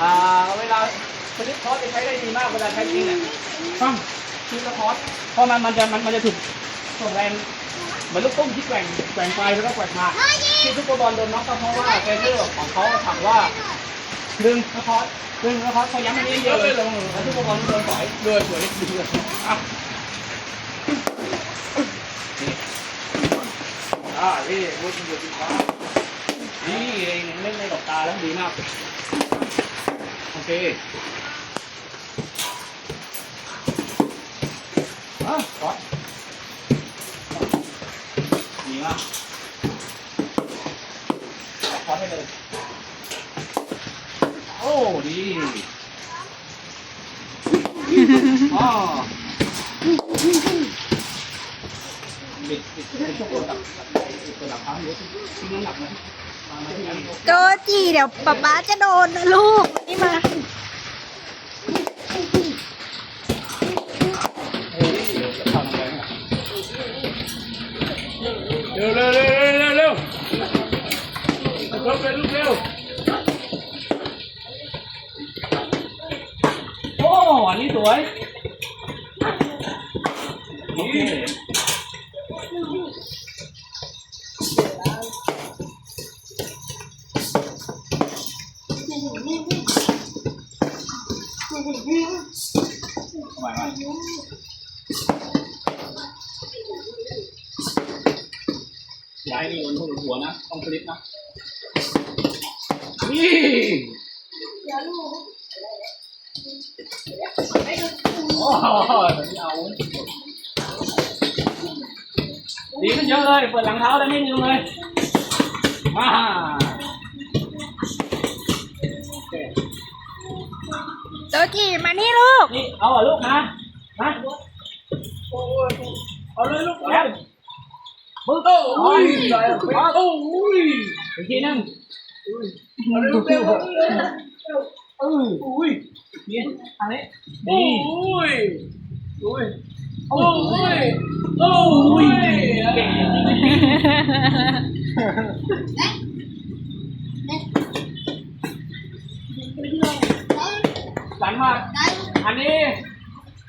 อ่าเวลาสลิปคอร์สจะใช้ได้ดีมากเวลาใช้จริงเนี่ยต้องคือสคอร์สเพราะมันมันจะมันมันจะถูกส่งแรงเหมือนลูกตุ้มที่แกว่งแกว่งไปแล้วก็แกว่งมาที่ซุปเปอร์บอลโดนน็อกก็เพราะว่าเซนเตอร์ของเขาสั่งว่าดึงสคอร์สดึงสคอร์สเขาย้ำมันเยอะๆเลยแล้วซุปเปอร์บอลโดนสอยด้วยสวยดีเลยอะอ่านี่รุ่นอยู่ที่ฟ้านี่เองเล่นในดอกตาแล้วดีมาก โอเคอะคอร์สดีมากคอร์สให้เลย โอ้ ดีอ๋อบิดบิดบิดช่วงตัวดับตัวดับเท้าอยู่ทิ้งน้ำหนักนะมามาที่อันนี้ โจจีเดี๋ยวป๊าป๊าจะโดนนะลูกนี่มาเฮ้ยเดี๋ยวจะทำอะไรเนี่ยเร็วเร็วเร็วเร็วเร็วเร็วเป็นลูกเร็วโอ้อันนี้สวยโย้ายนี่โดนทุกหัวนะ ต้องคลิปนะนี่โอ้โหไม่เอาดีขึ้นเยอะเลย เปิดหลังเท้าแล้วไม่ลืมเลยมา จจีมานี่ลูก นี่เอาอะลูกนะนะเอาเลยลูกแล้แล้ววมึงโอ้ยใหญ่โอ้ยอีกทีนึงเอาเลยลูกเร็วเอออุ้ยนี่ทางนี้โอ้ยโอ้ยโอ้โอ้ยยโอ้ยเก่งสั นมาก อันนี้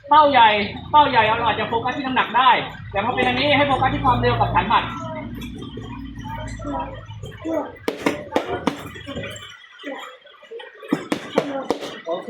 เป้าใหญ่ เป้าใหญ่เราอาจจะโฟกัสที่น้ำหนักได้ แต่พอเป็นอันนี้ให้โฟกัสที่ความเร็วกับฐานหมัดโอเค